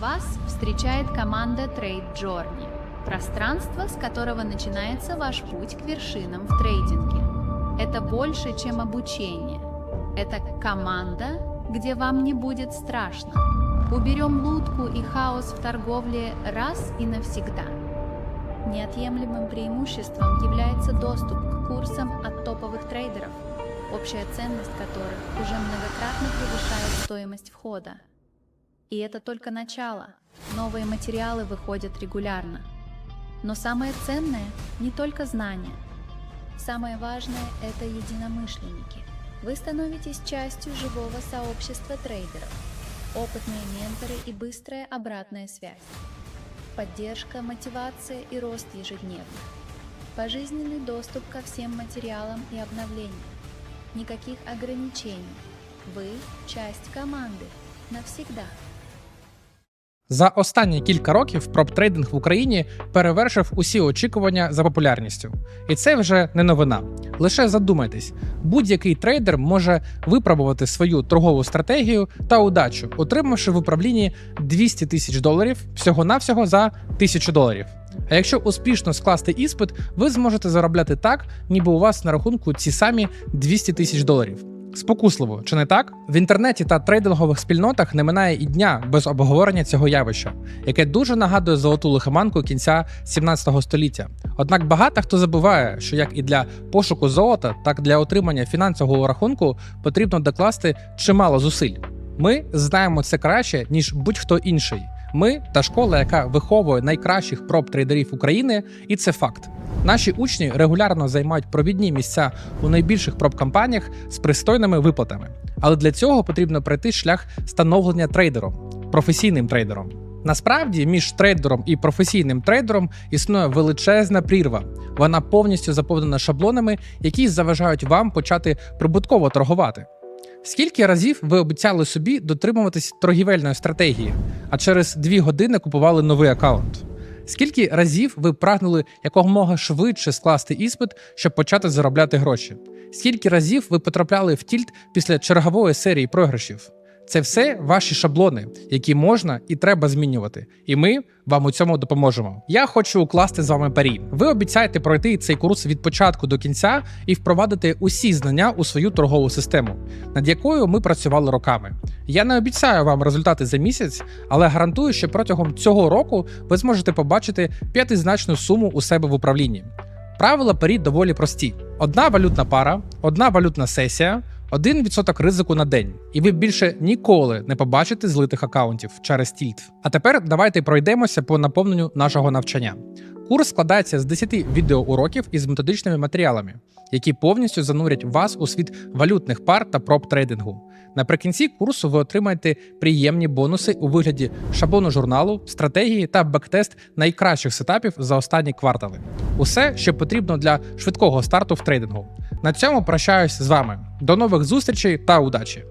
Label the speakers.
Speaker 1: Вас встречает команда Trade Journey, пространство, с которого начинается ваш путь к вершинам в трейдинге. Это больше, чем обучение. Это команда, где вам не будет страшно. Уберем лутку и хаос в торговле раз и навсегда. Неотъемлемым преимуществом является доступ к курсам от топовых трейдеров, общая ценность которых уже многократно превышает стоимость входа. И это только начало. Новые материалы выходят регулярно. Но самое ценное не только знания. Самое важное – это единомышленники. Вы становитесь частью живого сообщества трейдеров. Опытные менторы и быстрая обратная связь. Поддержка, мотивация и рост ежедневно. Пожизненный доступ ко всем материалам и обновлениям. Никаких ограничений. Вы – часть команды. Навсегда.
Speaker 2: За останні кілька років проп-трейдинг в Україні перевершив усі очікування за популярністю. І це вже не новина. Лише задумайтесь, будь-який трейдер може випробувати свою торгову стратегію та удачу, отримавши в управлінні 200 тисяч доларів всього-навсього за 1000 доларів. А якщо успішно скласти іспит, ви зможете заробляти так, ніби у вас на рахунку ці самі 200 тисяч доларів. Спокусливо, чи не так? В інтернеті та трейдингових спільнотах не минає і дня без обговорення цього явища, яке дуже нагадує золоту лихоманку кінця 17 століття. Однак багато хто забуває, що як і для пошуку золота, так і для отримання фінансового рахунку потрібно докласти чимало зусиль. Ми знаємо це краще ніж будь-хто інший. Ми та школа, яка виховує найкращих проб-трейдерів України, і це факт. Наші учні регулярно займають провідні місця у найбільших проб-кампаніях з пристойними виплатами. Але для цього потрібно пройти шлях становлення трейдером, професійним трейдером. Насправді, між трейдером і професійним трейдером існує величезна прірва. Вона повністю заповнена шаблонами, які заважають вам почати прибутково торгувати. Скільки разів ви обіцяли собі дотримуватись торгівельної стратегії, а через дві години купували новий аккаунт? Скільки разів ви прагнули якомога швидше скласти іспит, щоб почати заробляти гроші? Скільки разів ви потрапляли в тільт після чергової серії програшів? Це все ваші шаблони, які можна і треба змінювати. І ми вам у цьому допоможемо. Я хочу укласти з вами парі. Ви обіцяєте пройти цей курс від початку до кінця і впровадити усі знання у свою торгову систему, над якою ми працювали роками. Я не обіцяю вам результати за місяць, але гарантую, що протягом цього року ви зможете побачити п'ятизначну суму у себе в управлінні. Правила парі доволі прості: одна валютна пара, одна валютна сесія. 1% ризику на день, і ви більше ніколи не побачите злитих акаунтів через тільт. А тепер давайте пройдемося по наповненню нашого навчання. Курс складається з 10 відеоуроків із методичними матеріалами, які повністю занурять вас у світ валютних пар та проб трейдингу. Наприкінці курсу ви отримаєте приємні бонуси у вигляді шаблону журналу, стратегії та бектест найкращих сетапів за останні квартали. Усе, що потрібно для швидкого старту в трейдингу. На цьому прощаюсь з вами. До нових зустрічей та удачі!